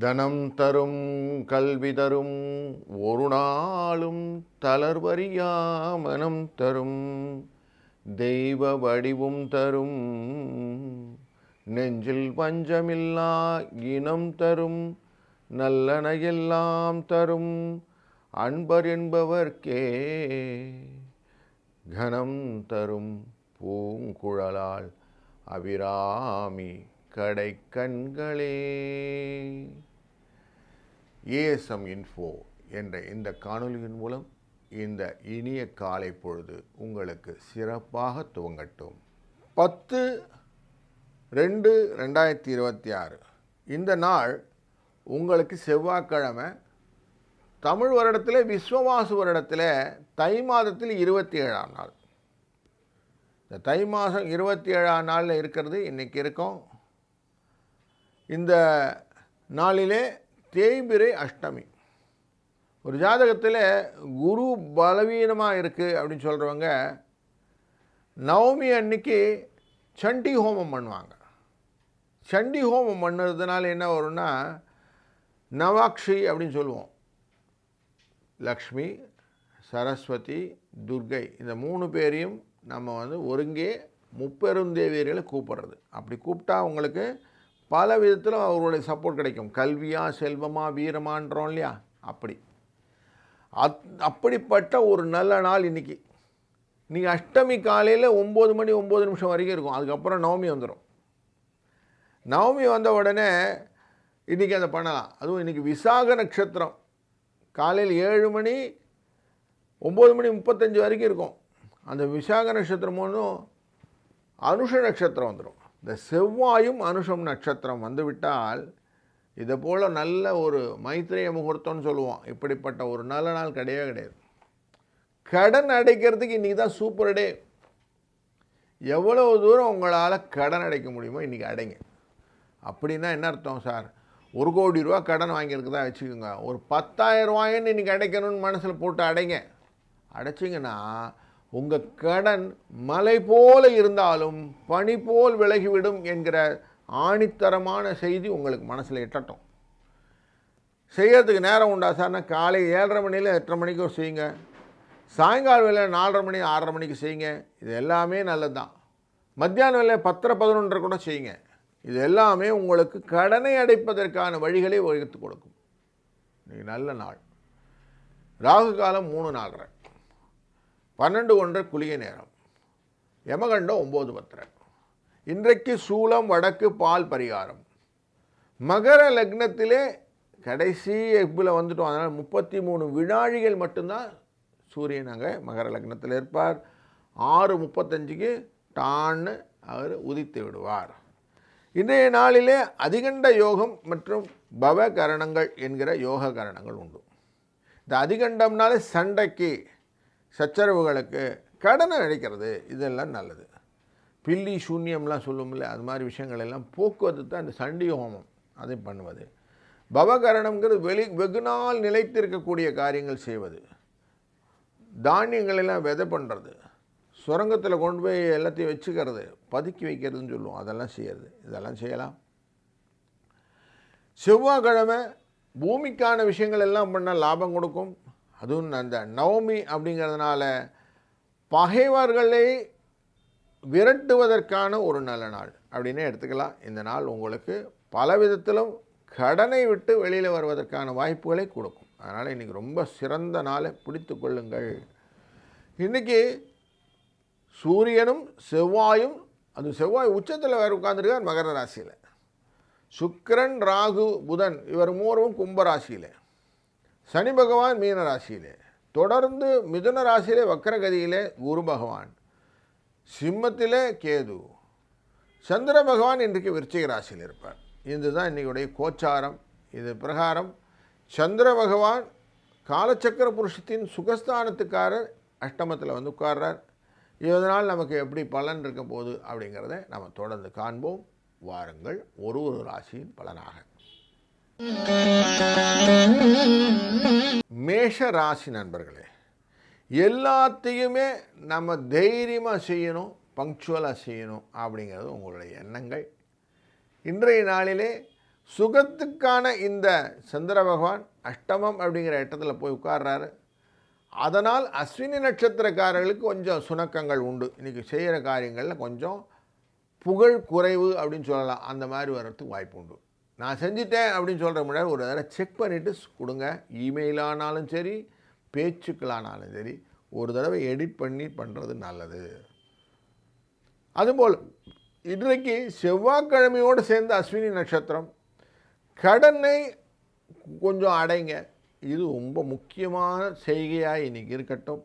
தனம் தரும் கல்வி தரும் ஒரு நாளும் தளர்வறியா மனம் தரும் தெய்வ வடிவும் தரும் நெஞ்சில் பஞ்சமில்லா இனம் தரும் நல்லனையெல்லாம் தரும் அன்பர் என்பவர்க்கே கனம் தரும் பூங்குழலால் அபிராமி கடை கண்களே ஏஎஸ்எம் இன்ஃபோ என்ற இந்த காணொலியின் மூலம் இந்த இனிய காலை பொழுது உங்களுக்கு சிறப்பாக துவங்கட்டும். பத்து ரெண்டு ரெண்டாயிரத்தி இருபத்தி ஆறு. இந்த நாள் உங்களுக்கு செவ்வாய்க்கிழமை தமிழ் வருடத்தில் விஸ்வவாசு வருடத்தில் தை மாதத்தில் இருபத்தி ஏழாம் நாள். இந்த தை மாதம் இருபத்தி ஏழாம் நாளில் இருக்கிறது இன்றைக்கி இருக்கும். இந்த நாளிலே தேய்பிரை அஷ்டமி. ஒரு ஜாதகத்தில் குரு பலவீனமாக இருக்குது அப்படின்னு சொல்கிறவங்க நவமி அன்னைக்கு சண்டி ஹோமம் பண்ணுவாங்க. சண்டி ஹோமம் பண்ணுறதுனால என்ன வரும்னா நவாக்ஷி அப்படின்னு சொல்லுவோம். லக்ஷ்மி சரஸ்வதி துர்கை இந்த மூணு பேரையும் நம்ம வந்து ஒருங்கே முப்பெருந்தேவியர்களை கூப்பிட்றது. அப்படி கூப்பிட்டா உங்களுக்கு பல விதத்தில் அவர்களுடைய சப்போர்ட் கிடைக்கும். கல்வியா செல்வமா வீரமான்றோம் இல்லையா? அப்படி. அத் அப்படிப்பட்ட ஒரு நல்ல நாள் இன்றைக்கி நீங்கள் அஷ்டமி காலையில் ஒம்பது மணி ஒம்பது நிமிஷம் வரைக்கும் இருக்கும். அதுக்கப்புறம் நவமி வந்துடும் நவமி வந்த உடனே இன்றைக்கி அதை பண்ணலாம். அதுவும் இன்றைக்கி விசாக நட்சத்திரம். காலையில் ஏழு மணி ஒம்பது மணி முப்பத்தஞ்சு வரைக்கும் இருக்கும். அந்த விசாக நட்சத்திரம் ஒன்றும் அனுஷ நட்சத்திரம் வந்துடும் இந்த செவ்வாயும் அனுஷம் நட்சத்திரம் வந்துவிட்டால் இதை போல் நல்ல ஒரு மைத்திரிய முகூர்த்தம்னு சொல்லுவோம். இப்படிப்பட்ட ஒரு நல்ல நாள் கிடையவே கிடையாது. கடன் அடைக்கிறதுக்கு இன்றைக்கி தான் சூப்பர் டே எவ்வளவு தூரம் உங்களால் கடன் அடைக்க முடியுமோ இன்றைக்கி அடைங்க. அப்படின்னா என்ன அர்த்தம் சார்? ஒரு கோடி ரூபா கடன் வாங்கியிருக்கதா வச்சுக்கோங்க. ஒரு பத்தாயிரம் ரூபாயின்னு இன்றைக்கி அடைக்கணும்னு மனசில் போட்டு அடைங்க. அடைச்சிங்கன்னா உங்கள் கடன் மலை போல இருந்தாலும் பனி போல் விலகிவிடும் என்கிற ஆணித்தரமான செய்தி உங்களுக்கு மனசில் எட்டட்டும். செய்யறதுக்கு நேரம் உண்டா சார்னா காலை ஏழரை மணியில் எட்டரை மணிக்கு செய்யுங்க. சாயங்கால வேலை நாலரை மணி ஆறரை மணிக்கு செய்யுங்க. இது எல்லாமே நல்லது தான் மத்தியான வேலை பத்தரை பதினொன்றரை கூட செய்யுங்க. இது எல்லாமே உங்களுக்கு கடனை அடைப்பதற்கான வழிகளை வகுத்து கொடுக்கும். இன்றைக்கி நல்ல நாள். ராகு காலம் மூணு நாலரை பன்னெண்டு ஒன்றரை குளிய நேரம். யமகண்டம் ஒம்பது பத்தரை. இன்றைக்கு சூலம் வடக்கு பால் பரிகாரம். மகர லக்னத்திலே கடைசி எப்பில் வந்துட்டோம். அதனால் முப்பத்தி மூணு வினாழிகள் மட்டும்தான் சூரியன் அங்கே மகர லக்னத்தில் இருப்பார். ஆறு முப்பத்தஞ்சுக்கு டான்னு அவர் உதித்து விடுவார். இன்றைய நாளிலே அதிகண்ட யோகம் மற்றும் பவ கரணங்கள் என்கிற யோக கரணங்கள் உண்டு. இந்த அதிகண்டம்னாலே சண்டைக்கு சச்சரவுகளுக்கு கடனை அழைக்கிறது இதெல்லாம் நல்லது. பில்லி சூன்யம்லாம் சொல்லும்ல அது மாதிரி விஷயங்கள் எல்லாம் போக்குவரத்து தான் இந்த சண்டி ஹோமம் அதை பண்ணுவது. பவகரணம்ங்கிறது வெளி வெகுநாள் நிலைத்திருக்கக்கூடிய காரியங்கள் செய்வது. தானியங்கள் எல்லாம் விதை பண்ணுறது சுரங்கத்தில் கொண்டு போய் எல்லாத்தையும் வச்சுக்கிறது பதுக்கி வைக்கிறதுன்னு சொல்லுவோம் அதெல்லாம் செய்யறது. இதெல்லாம் செய்யலாம். செவ்வாய்க்கிழமை பூமிக்கான விஷயங்கள் எல்லாம் பண்ணால் லாபம் கொடுக்கும். அதுவும் அந்த நவமி அப்படிங்கிறதுனால பகைவர்களை விரட்டுவதற்கான ஒரு நல்ல நாள் அப்படின்னே எடுத்துக்கலாம். இந்த நாள் உங்களுக்கு பல விதத்திலும் கடனை விட்டு வெளியில் வருவதற்கான வாய்ப்புகளை கொடுக்கும். அதனால் இன்றைக்கி ரொம்ப சிறந்த நாளை பிடித்து கொள்ளுங்கள். இன்றைக்கி சூரியனும் செவ்வாயும் அது செவ்வாய் உச்சத்தில் வேறு உட்காந்துருக்கார் மகர ராசியில். சுக்கரன் ராகு புதன் இவர் மூவரும் கும்பராசியில் சனி பகவான் மீன ராசியிலே. தொடர்ந்து மிதுன ராசியிலே வக்கரகதியிலே குரு பகவான். சிம்மத்திலே கேது. சந்திர பகவான் இன்றைக்கு விருச்சிக ராசியில் இருப்பார். இதுதான் இன்றைக்குடைய கோச்சாரம். இது பிரகாரம் சந்திர பகவான் காலச்சக்கர புருஷத்தின் சுகஸ்தானத்துக்காரர் அஷ்டமத்தில் வந்து உட்கார்றார். இதனால் நமக்கு எப்படி பலன் இருக்க போகுது அப்படிங்கிறத நம்ம தொடர்ந்து காண்போம். வாருங்கள். ஒரு ஒரு ராசியின் பலனாக. மேஷ ராசி நண்பர்களே எல்லாத்தையுமே நம்ம தைரியமாக செய்யணும் பங்க்சுவலாக செய்யணும் அப்படிங்கிறது உங்களுடைய எண்ணங்கள். இன்றைய நாளிலே சுகத்துக்கான இந்த சந்திர பகவான் அஷ்டமம் அப்படிங்கிற இடத்துல போய் உட்கார்றாரு. அதனால் அஸ்வினி நட்சத்திரக்காரர்களுக்கு கொஞ்சம் சுணக்கங்கள் உண்டு. இன்றைக்கி செய்கிற காரியங்களில் கொஞ்சம் புகழ் குறைவு அப்படின்னு சொல்லலாம். அந்த மாதிரி வர்றதுக்கு வாய்ப்பு உண்டு. நான் செஞ்சிட்டேன் அப்படின்னு சொல்கிற முன்னாடி ஒரு தடவை செக் பண்ணிவிட்டு கொடுங்க. இமெயிலானாலும் சரி பேச்சுக்களானாலும் சரி ஒரு தடவை எடிட் பண்ணி பண்ணுறது நல்லது. அதுபோல் இன்றைக்கு செவ்வாய்க்கிழமையோடு சேர்ந்த அஸ்வினி நட்சத்திரம் கடனை கொஞ்சம் அடைங்க. இது ரொம்ப முக்கியமான செய்கையாக இன்றைக்கி இருக்கட்டும்.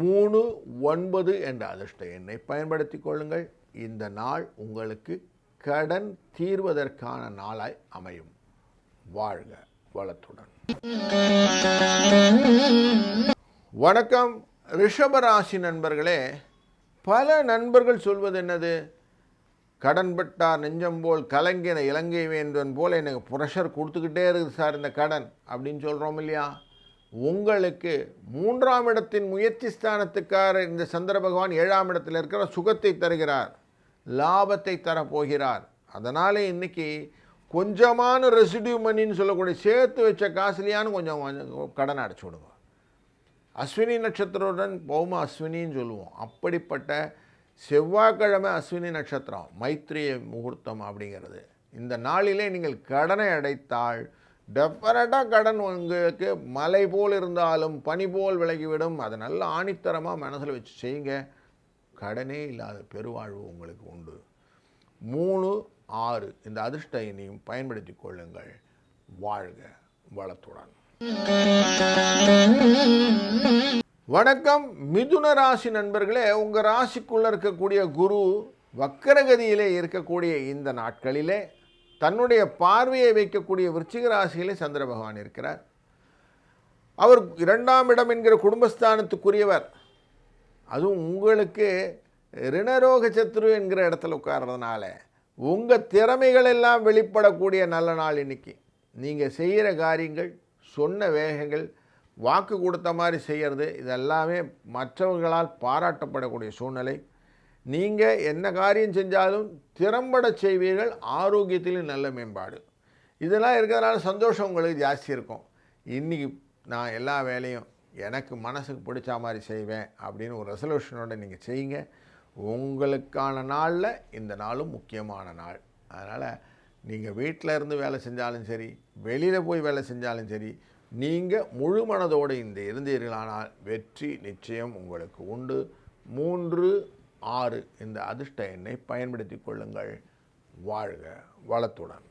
மூணு ஒன்பது என்ற அதிர்ஷ்ட எண்ணை பயன்படுத்தி கொள்ளுங்கள். இந்த நாள் உங்களுக்கு கடன் தீர்வதற்கான நாளாய் அமையும். வாழ்க வளத்துடன். வணக்கம். ரிஷபராசி நண்பர்களே பல நண்பர்கள் சொல்வது என்னது? கடன்பட்டார் நெஞ்சம் போல் கலங்கின இலங்கை வேந்தன் போல் எனக்கு ப்ரெஷர் கொடுத்துக்கிட்டே இருக்குது சார் இந்த கடன் அப்படின்னு சொல்கிறோம் இல்லையா? உங்களுக்கு மூன்றாம் இடத்தின் முயற்சி ஸ்தானத்துக்கார இந்த சந்திர பகவான் ஏழாம் இடத்தில் இருக்கிற சுகத்தை தருகிறார். லாபத்தை தரப்போகிறார். அதனாலே இன்னைக்கு கொஞ்சமான ரெசிடியூ மணின்னு சொல்லக்கூடிய சேர்த்து வச்ச காசுலையானு கொஞ்சம் கொஞ்சம் கடன் அடைச்சி விடுவோம் அஸ்வினி நட்சத்திரத்துடன் பௌம அஸ்வினின்னு சொல்லுவோம். அப்படிப்பட்ட செவ்வாய்க்கிழமை அஸ்வினி நட்சத்திரம் மைத்ரிய முகூர்த்தம் அப்படிங்கிறது. இந்த நாளிலே நீங்கள் கடனை அடைத்தால் டெஃபரட்டாக கடன் உங்களுக்கு மலை போல் இருந்தாலும் பனி போல் விலகிவிடும். அதை நல்ல ஆணித்தரமாக மனசில் வச்சு செய்யுங்க. கடனே இல்லாத பெருவாழ்வு உங்களுக்கு உண்டு. மூணு ஆறு இந்த அதிர்ஷ்ட எண்ணையும் பயன்படுத்தி கொள்ளுங்கள். வாழ்க வளத்துடன். வணக்கம் மிதுன ராசி நண்பர்களே. உங்கள் ராசிக்குள்ளே இருக்கக்கூடிய குரு வக்கரகதியிலே இருக்கக்கூடிய இந்த நாட்களிலே தன்னுடைய பார்வையை வைக்கக்கூடிய விருச்சிக ராசியிலே சந்திர பகவான் இருக்கிறார். அவர் இரண்டாம் இடம் என்கிற குடும்பஸ்தானத்துக்குரியவர். அதுவும் உங்களுக்கு ரிணரோக சத்ரு என்கிற இடத்துல உட்கார்றதுனால உங்கள் திறமைகள் எல்லாம் வெளிப்படக்கூடிய நல்ல நாள் இன்னைக்கு. நீங்கள் செய்கிற காரியங்கள் சொன்ன வேகங்கள் வாக்கு கொடுத்த மாதிரி செய்கிறது இதெல்லாமே மற்றவர்களால் பாராட்டப்படக்கூடிய சூழ்நிலை. நீங்கள் என்ன காரியம் செஞ்சாலும் திறம்பட செய்வீர்கள் ஆரோக்கியத்திலும் நல்ல மேம்பாடு. இதெல்லாம் இருக்கிறதுனால சந்தோஷம் உங்களுக்கு ஜாஸ்தி இருக்கும். இன்றைக்கி நான் எல்லா வேலையும் எனக்கு மனசுக்கு பிடிச்ச மாதிரி செய்வேன் அப்படின்னு ஒரு ரெசல்யூஷனோட நீங்கள் செய்யுங்க. உங்களுக்கான நாளில் இந்த நாளும் முக்கியமான நாள். அதனால் நீங்கள் வீட்டில் இருந்து வேலை செஞ்சாலும் சரி வெளியில் போய் வேலை செஞ்சாலும் சரி நீங்கள் முழு மனதோடு இந்த இருந்தீர்களானால் வெற்றி நிச்சயம் உங்களுக்கு உண்டு. மூன்று ஆறு இந்த அதிர்ஷ்ட எண்ணை பயன்படுத்தி கொள்ளுங்கள். வாழ்க வளத்துடன்.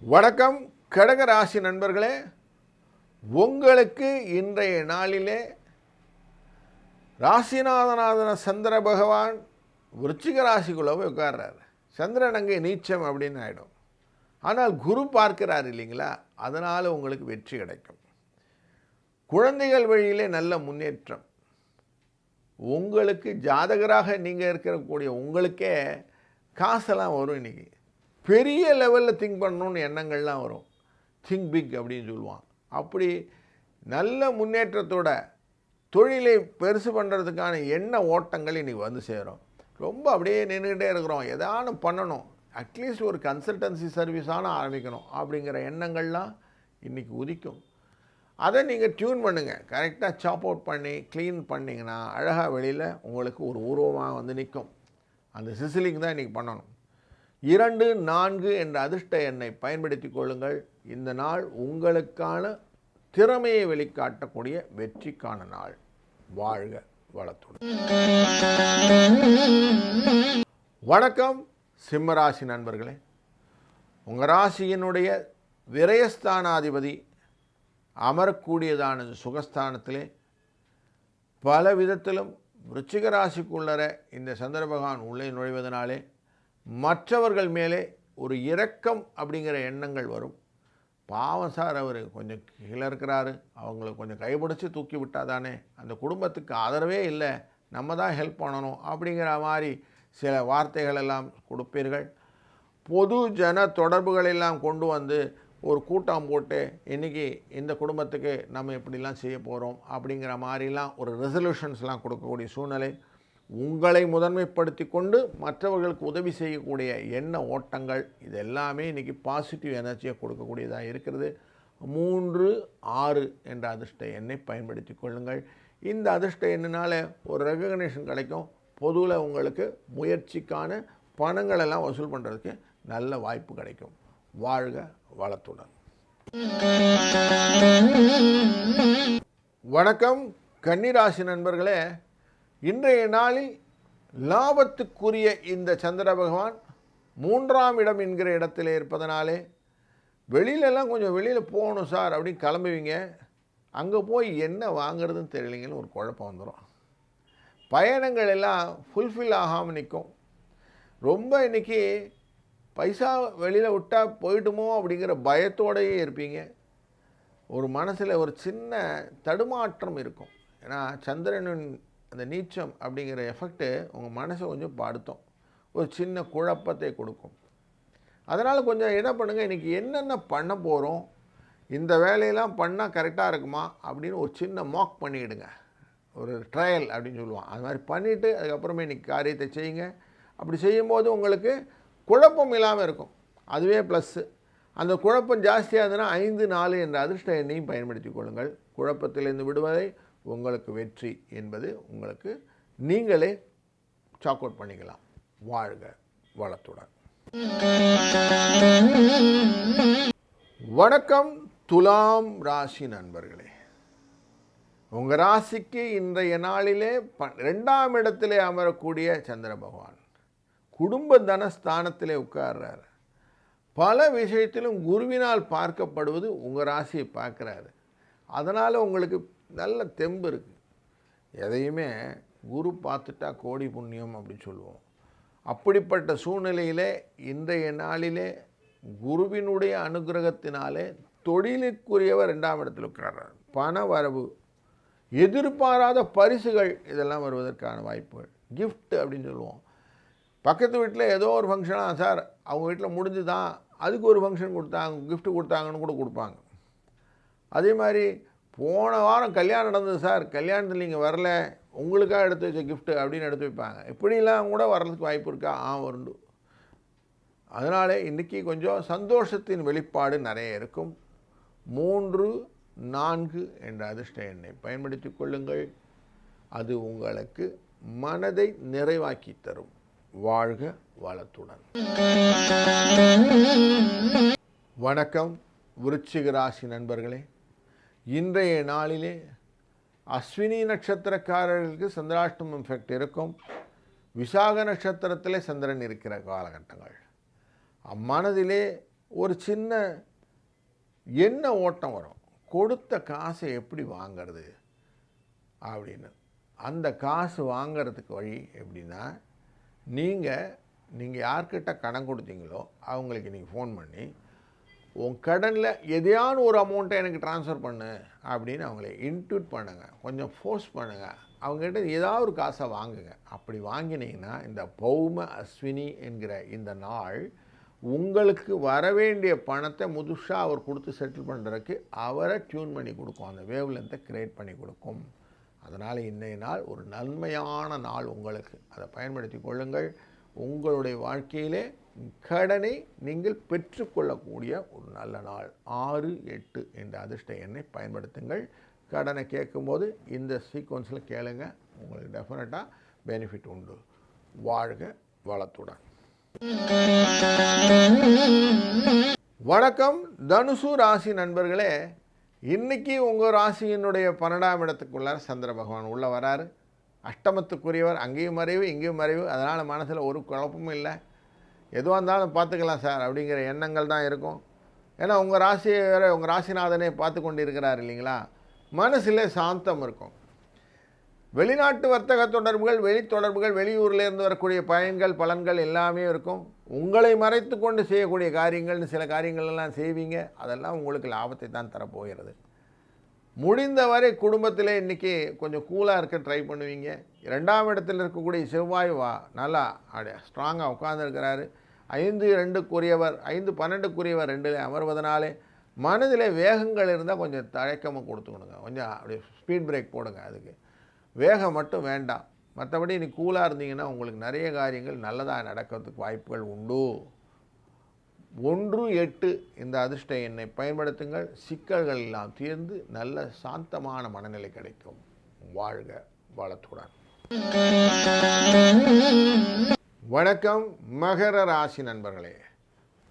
வணக்கம். கடக ராசி நண்பர்களே உங்களுக்கு இன்றைய நாளிலே ராசிநாதநாதன சந்திர பகவான் விருச்சிக ராசிக்குள்ளே போய் உட்கார்றாரு. சந்திரன் அங்கே நீச்சம் அப்படின்னு ஆகிடும் ஆனால் குரு பார்க்கிறார் இல்லைங்களா? அதனால் உங்களுக்கு வெற்றி கிடைக்கும். குழந்தைகள் வழியிலே நல்ல முன்னேற்றம். உங்களுக்கு ஜாதகராக நீங்கள் இருக்கக்கூடிய உங்களுக்கே காசெல்லாம் வரும் இன்றைக்கி பெரிய லெவலில் திங்க் பண்ணணுன்னு எண்ணங்கள்லாம் வரும். திங்க் பிக் அப்படின்னு சொல்லுவான். அப்படி நல்ல முன்னேற்றத்தோட தொழிலை பெருசு பண்ணுறதுக்கான எண்ண ஓட்டங்கள் இன்றைக்கி வந்து சேரும். ரொம்ப அப்படியே நின்றுக்கிட்டே இருக்கிறோம். எதானும் பண்ணணும். அட்லீஸ்ட் ஒரு கன்சல்டன்சி சர்வீஸான ஆரம்பிக்கணும். அப்படிங்கிற எண்ணங்கள்லாம் இன்றைக்கி உதிக்கும். அதை நீங்கள் டியூன் பண்ணுங்கள் கரெக்டாக சாப் அவுட் பண்ணி க்ளீன் பண்ணிங்கன்னா அழகாக வெளியில் உங்களுக்கு ஒரு உருவமாக வந்து நிற்கும். அந்த சிசிலிங் தான் இன்றைக்கி பண்ணணும். இரண்டு நான்கு என்ற அதிர்ஷ்ட எண்ணை பயன்படுத்தி கொள்ளுங்கள். இந்த நாள் உங்களுக்கான திறமையை வெளிக்காட்டக்கூடிய வெற்றிக்கான நாள். வாழ்க வளத்துடன். வணக்கம் சிம்மராசி நண்பர்களே. உங்கள் ராசியினுடைய விரயஸ்தானாதிபதி அமரக்கூடியதான சுகஸ்தானத்திலே பல விதத்திலும் ருச்சிக ராசிக்குள்ளர இந்த சந்திர பகவான் உள்ளே நுழைவதனாலே மற்றவர்கள் மேலே ஒரு இரக்கம் அப்படிங்கிற எண்ணங்கள் வரும். பாவம் சார் அவர் கொஞ்சம் கீழே இருக்கிறாரு. அவங்கள கொஞ்சம் கைப்பிடிச்சி தூக்கி விட்டால் தானே. அந்த குடும்பத்துக்கு ஆதரவே இல்லை. நம்ம தான் ஹெல்ப் பண்ணணும் அப்படிங்கிற மாதிரி சில வார்த்தைகள் எல்லாம் கொடுப்பீர்கள். பொது ஜன தொடர்புகள் எல்லாம் கொண்டு வந்து ஒரு கூட்டம் போட்டு இன்றைக்கி இந்த குடும்பத்துக்கு நம்ம இப்படிலாம் செய்ய போகிறோம் அப்படிங்கிற மாதிரிலாம் ஒரு ரெசல்யூஷன்ஸ்லாம் கொடுக்கக்கூடிய சூழ்நிலை உங்களை முதன்மைப்படுத்தி கொண்டு மற்றவர்களுக்கு உதவி செய்யக்கூடிய எண்ண ஓட்டங்கள் இது எல்லாமே இன்றைக்கி பாசிட்டிவ் எனர்ஜியை கொடுக்கக்கூடியதாக இருக்கிறது. மூன்று ஆறு என்ற அதிர்ஷ்ட எண்ணை பயன்படுத்தி கொள்ளுங்கள். இந்த அதிர்ஷ்ட எண்ணினால் ஒரு ரெகக்னேஷன் கிடைக்கும். பொதுவில் உங்களுக்கு முயற்சிக்கான பணங்களெல்லாம் வசூல் பண்ணுறதுக்கு நல்ல வாய்ப்பு கிடைக்கும். வாழ்க வளத்துடன். வணக்கம். கன்னிராசி நண்பர்களே இன்றைய நாளில் லாபத்துக்குரிய இந்த சந்திர பகவான் மூன்றாம் இடம் என்கிற இடத்துல இருப்பதனாலே வெளியிலலாம் கொஞ்சம் வெளியில் போகணும் சார் அப்படின்னு கிளம்புவீங்க. அங்கே போய் என்ன வாங்குறதுன்னு தெரியலைங்கன்னு ஒரு குழப்பம் வந்துடும் பயணங்கள் எல்லாம் ஃபுல்ஃபில் ஆகாமல் நிற்கும் ரொம்ப இன்றைக்கி பைசா வெளியில் விட்டால் போயிட்டுமோ அப்படிங்கிற பயத்தோடையே இருப்பீங்க. ஒரு மனசில் ஒரு சின்ன தடுமாற்றம் இருக்கும். ஏன்னா சந்திரனின் அந்த நீச்சம் அப்படிங்கிற எஃபெக்ட்டு உங்கள் மனசை கொஞ்சம் படுத்தும். ஒரு சின்ன குழப்பத்தை கொடுக்கும். அதனால் கொஞ்சம் என்ன பண்ணுங்கள் இன்றைக்கி என்னென்ன பண்ண போகிறோம் இந்த வேலையெல்லாம் பண்ணால் கரெக்டாக இருக்குமா அப்படின்னு ஒரு சின்ன மாக் பண்ணிவிடுங்க ஒரு ட்ரையல் அப்படின்னு சொல்லுவான் அது மாதிரி பண்ணிவிட்டு அதுக்கப்புறமே இன்றைக்கி காரியத்தை செய்யுங்க. அப்படி செய்யும்போது உங்களுக்கு குழப்பம் இல்லாமல் இருக்கும். அதுவே ப்ளஸ்ஸு அந்த குழப்பம் ஜாஸ்தியாக இருந்ததுன்னா ஐந்து நாலு என்ற அதிர்ஷ்ட எண்ணையும் பயன்படுத்தி கொள்ளுங்கள். குழப்பத்திலிருந்து விடுவதை உங்களுக்கு வெற்றி என்பது உங்களுக்கு நீங்களே சாக் அவுட் பண்ணிக்கலாம். வாழ்க வளத்துடன். வணக்கம் துலாம் ராசி நண்பர்களே. உங்கள் ராசிக்கு இன்றைய நாளிலே ப ரெண்டாம் இடத்திலே அமரக்கூடிய சந்திர பகவான். குடும்ப தனஸ்தானத்திலே உட்கார்றாரு. பல விஷயத்திலும் குருவினால் பார்க்கப்படுவது உங்கள் ராசியை பார்க்குறாரு. அதனால் உங்களுக்கு நல்ல தெம்பு இருக்குது எதையுமே குரு பார்த்துட்டா கோடி புண்ணியம் அப்படின்னு சொல்லுவோம். அப்படிப்பட்ட சூழ்நிலையிலே இன்றைய நாளிலே குருவினுடைய அனுகிரகத்தினாலே தொழிலுக்குரியவர் ரெண்டாம் இடத்தில் உட்கார்றார். பண வரவு எதிர்பாராத பரிசுகள் இதெல்லாம் வருவதற்கான வாய்ப்புகள். கிஃப்ட் அப்படின்னு சொல்லுவோம். பக்கத்து வீட்டில் ஏதோ ஒரு ஃபங்க்ஷனாக சார் அவங்க வீட்டில் முடிஞ்சு தான் அதுக்கு ஒரு ஃபங்க்ஷன் கொடுத்தாங்க கிஃப்ட் கொடுத்தாங்கன்னு கூட கொடுப்பாங்க. அதே மாதிரி போன வாரம் கல்யாணம் நடந்தது சார். கல்யாணத்தில் நீங்கள் வரல. உங்களுக்காக எடுத்து வச்ச கிஃப்ட்டு அப்படின்னு எடுத்து வைப்பாங்க. இப்படிலாம் கூட வர்றதுக்கு வாய்ப்பு இருக்கா? ஆ உண்டு அதனாலே இன்றைக்கி கொஞ்சம் சந்தோஷத்தின் வெளிப்பாடு நிறைய இருக்கும். மூன்று நான்கு என்ற அதிர்ஷ்ட எண்ணை பயன்படுத்தி கொள்ளுங்கள். அது உங்களுக்கு மனதை நிறைவாக்கி தரும். வாழ்க வளத்துடன். வணக்கம். விருச்சிக ராசி நண்பர்களே. இன்றைய நாளிலே அஸ்வினி நட்சத்திரக்காரர்களுக்கு சந்திராஷ்டமம் எஃபெக்ட் இருக்கும். விசாக நட்சத்திரத்தில் சந்திரன் இருக்கிற காலகட்டங்கள். மனதிலே ஒரு சின்ன என்ன ஓட்டம் வரும். கொடுத்த காசை எப்படி வாங்கிறது? அப்படின்னு. அந்த காசு வாங்கிறதுக்கு வழி எப்படின்னா நீங்கள் நீங்கள் யார்கிட்ட கடன் கொடுத்தீங்களோ அவங்களுக்கு நீங்கள் ஃபோன் பண்ணி உன் கடனில் எதையான ஒரு அமௌண்ட்டை எனக்கு ட்ரான்ஸ்ஃபர் பண்ணு அப்படின்னு அவங்கள இன்ட்யூட் பண்ணுங்கள் கொஞ்சம் ஃபோர்ஸ் பண்ணுங்கள் அவங்ககிட்ட ஏதாவது ஒரு காசை வாங்குங்க. அப்படி வாங்கினீங்கன்னா இந்த பௌம அஸ்வினி என்கிற இந்த நாள் உங்களுக்கு வரவேண்டிய பணத்தை முதுசாக அவர் கொடுத்து செட்டில் பண்ணுறதுக்கு அவரை டியூன் பண்ணி கொடுக்கும். அந்த வேவ் லென்த்தை க்ரியேட் பண்ணி கொடுக்கும். அதனால் இன்றைய நாள் ஒரு நன்மையான நாள் உங்களுக்கு. அதை பயன்படுத்தி கொள்ளுங்கள். உங்களுடைய வாழ்க்கையிலே கடனை நீங்கள் பெற்றுக்கொள்ளக்கூடிய ஒரு நல்ல நாள். ஆறு எட்டு என்ற அதிர்ஷ்ட எண்ணை பயன்படுத்துங்கள். கடனை கேட்கும்போது இந்த சீக்வன்ஸில் கேளுங்க. உங்களுக்கு டெஃபினட்டாக பெனிஃபிட் உண்டு. வாழ்க வளத்துடன். வணக்கம். தனுசு ராசி நண்பர்களே இன்னைக்கு உங்கள் ராசியினுடைய பன்னெண்டாம் இடத்துக்குள்ளார் சந்திர பகவான் உள்ளே வராரு. அஷ்டமத்துக்குரியவர் அங்கேயும் மறைவு இங்கேயும் மறைவு. அதனால் மனசில் ஒரு குழப்பமும் இல்லை. எதுவாக இருந்தாலும் பார்த்துக்கலாம் சார் அப்படிங்கிற எண்ணங்கள் தான் இருக்கும். ஏன்னா உங்கள் ராசியை வேறு உங்கள் ராசிநாதனே பார்த்து கொண்டு இருக்கிறார் இல்லைங்களா? மனசில் சாந்தம் இருக்கும். வெளிநாட்டு வர்த்தக தொடர்புகள் வெளி தொடர்புகள் வெளியூர்லேருந்து வரக்கூடிய பயன்கள் பலன்கள் எல்லாமே இருக்கும். உங்களை மறைத்து கொண்டு செய்யக்கூடிய காரியங்கள்னு சில காரியங்கள் எல்லாம் செய்வீங்க. அதெல்லாம் உங்களுக்கு லாபத்தை தான் தரப்போகிறது. முடிந்தவரை குடும்பத்தில் இன்றைக்கி கொஞ்சம் கூலாக இருக்க ட்ரை பண்ணுவீங்க. ரெண்டாம் இடத்தில் இருக்கக்கூடிய செவ்வாய் வா நல்லா ஸ்ட்ராங்காக உட்காந்துருக்கிறாரு ஐந்து ரெண்டுக்குரியவர் ஐந்து பன்னெண்டுக்குரியவர் ரெண்டில் அமர்வதனாலே மனதில் வேகங்கள் இருந்தால் கொஞ்சம் தழைக்கமாக கொடுத்துக்கணுங்க. கொஞ்சம் அப்படியே ஸ்பீட் பிரேக் போடுங்க அதுக்கு. வேகம் மட்டும் வேண்டாம். மற்றபடி நீ கூலாக இருந்தீங்கன்னா உங்களுக்கு நிறைய காரியங்கள் நல்லதாக நடக்கிறதுக்கு வாய்ப்புகள் உண்டு. ஒன்று எட்டு இந்த அதிர்ஷ்ட எண்ணை பயன்படுத்துங்கள். சிக்கல்கள் எல்லாம் தீர்ந்து நல்ல சாந்தமான மனநிலை கிடைக்கும். வாழ்க வளத்துடன். வணக்கம் மகர ராசி நண்பர்களே.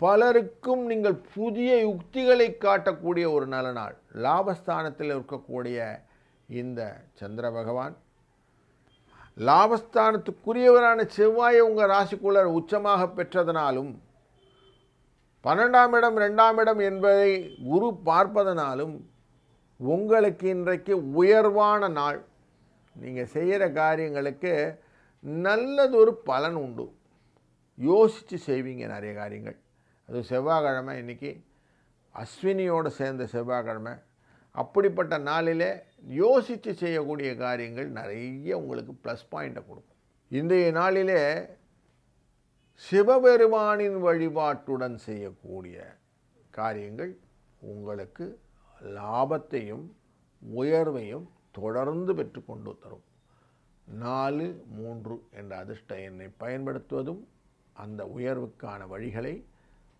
பலருக்கும் நீங்கள் புதிய யுக்திகளை காட்டக்கூடிய ஒரு நல்ல நாள். லாபஸ்தானத்தில் இருக்கக்கூடிய இந்த சந்திர பகவான். லாபஸ்தானத்துக்குரியவரான செவ்வாயை உங்கள் ராசிக்குள்ளர் உச்சமாக பெற்றதனாலும் பன்னெண்டாம் இடம் ரெண்டாம் இடம் என்பதை குரு பார்ப்பதனாலும் உங்களுக்கு இன்றைக்கு உயர்வான நாள். நீங்கள் செய்கிற காரியங்களுக்கு நல்லதொரு பலன் உண்டு. யோசித்து செய்வீங்க நிறைய காரியங்கள். அது செவ்வாய்க்கிழமை இன்றைக்கி அஸ்வினியோடு சேர்ந்த செவ்வாய்க்கிழமை. அப்படிப்பட்ட நாளிலே யோசித்து செய்யக்கூடிய காரியங்கள் நிறைய உங்களுக்கு ப்ளஸ் பாயிண்ட்டை கொடுக்கும். இன்றைய நாளிலே சிவபெருமானின் வழிபாட்டுடன் செய்யக்கூடிய காரியங்கள் உங்களுக்கு லாபத்தையும் உயர்வையும் தொடர்ந்து பெற்றுக்கொண்டு தரும். நாலு மூன்று என்ற அதிர்ஷ்ட எண்ணை பயன்படுத்துவதும் அந்த உயர்வுக்கான வழிகளை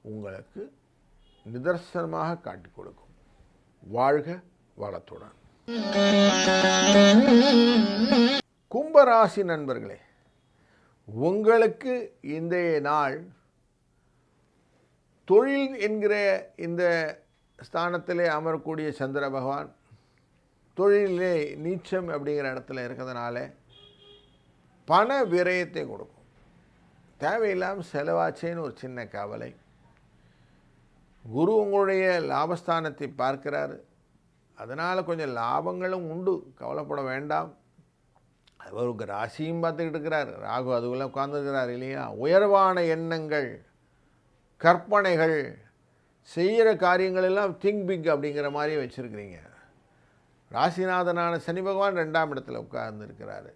உங்களுக்கு நிதர்சனமாக காட்டிக் கொடுக்கும். வாழ்க வளத்துடன். கும்பராசி நண்பர்களே உங்களுக்கு இன்றைய நாள் தொழில் என்கிற இந்த ஸ்தானத்திலே அமரக்கூடிய சந்திர பகவான் தொழிலே நீச்சம் அப்படிங்கிற இடத்துல இருக்கிறதுனால பண விரயத்தை கொடுக்கும். தேவையில்லாமல் செலவாச்சேன்னு ஒரு சின்ன கவலை. குரு உங்களுடைய லாபஸ்தானத்தை பார்க்கிறாரு. அதனால் கொஞ்சம் லாபங்களும் உண்டு. கவலைப்பட வேண்டாம். அவருக்கு ராசியும் பார்த்துக்கிட்டு இருக்கிறார். ராகு அதுக்குள்ளே உட்காந்துருக்கிறார் இல்லையா? உயர்வான எண்ணங்கள் கற்பனைகள் செய்கிற காரியங்கள் எல்லாம் திங்க் பிக் அப்படிங்கிற மாதிரி வச்சுருக்கிறீங்க. ராசிநாதனான சனி பகவான் ரெண்டாம் இடத்துல உட்கார்ந்துருக்கிறாரு.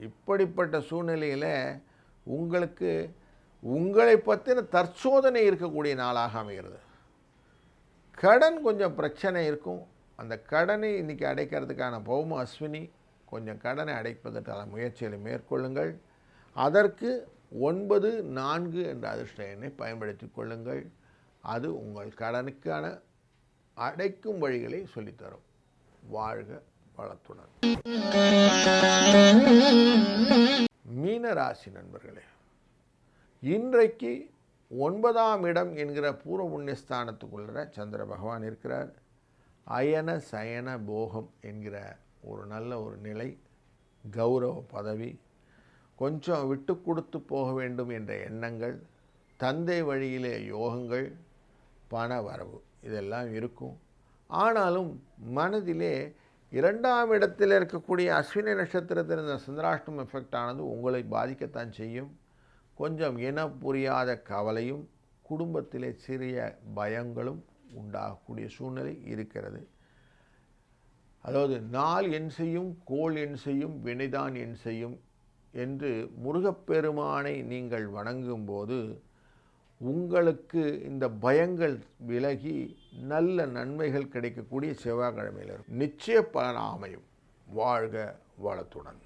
இப்படிப்பட்ட சூழ்நிலையில் உங்களுக்கு உங்களை பற்றின தற்சோதனை இருக்கக்கூடிய நாளாக அமைகிறது. கடன் கொஞ்சம் பிரச்சனை இருக்கும். அந்த கடனை இன்றைக்கி அடைக்கிறதுக்கான பௌம அஸ்வினி கொஞ்சம் கடனை அடைப்பதற்கான முயற்சிகளை மேற்கொள்ளுங்கள். அதற்கு ஒன்பது நான்கு என்ற அதிர்ஷ்ட எண்ணை பயன்படுத்தி கொள்ளுங்கள். அது உங்கள் கடனுக்கான அடைக்கும் வழிகளை சொல்லித்தரும். வாழ்க வளத்துடன் மீன ராசி நண்பர்களே இன்றைக்கு ஒன்பதாம் இடம் என்கிற பூர்வ புண்ணியஸ்தானத்துக்குள்ள சந்திர பகவான் இருக்கிறார். அயன சயன போகம் என்கிற ஒரு நல்ல ஒரு நிலை கௌரவ பதவி கொஞ்சம் விட்டு கொடுத்து போக வேண்டும் என்ற எண்ணங்கள் தந்தை வழியிலே யோகங்கள் பண வரவு இதெல்லாம் இருக்கும். ஆனாலும் மனதிலே இரண்டாம் இடத்தில் இருக்கக்கூடிய அஸ்வினி நட்சத்திரத்தில் இந்த சந்திராஷ்டம் எஃபெக்ட் ஆனது உங்களை பாதிக்கத்தான் செய்யும். கொஞ்சம் இன புரியாத கவலையும் குடும்பத்திலே சிறிய பயங்களும் உண்டாகக்கூடிய சூழ்நிலை இருக்கிறது. அதாவது நாள் என் செய்யும் கோள் என் செய்யும் வினைதான் என் செய்யும் என்று முருகப்பெருமானை நீங்கள் வணங்கும்போது உங்களுக்கு இந்த பயங்கள் விலகி நல்ல நன்மைகள் கிடைக்கக்கூடிய செவ்வாய்க்கிழமையில் இருக்கும். நிச்சய பலன் அமையும். வாழ்க வளத்துடன்.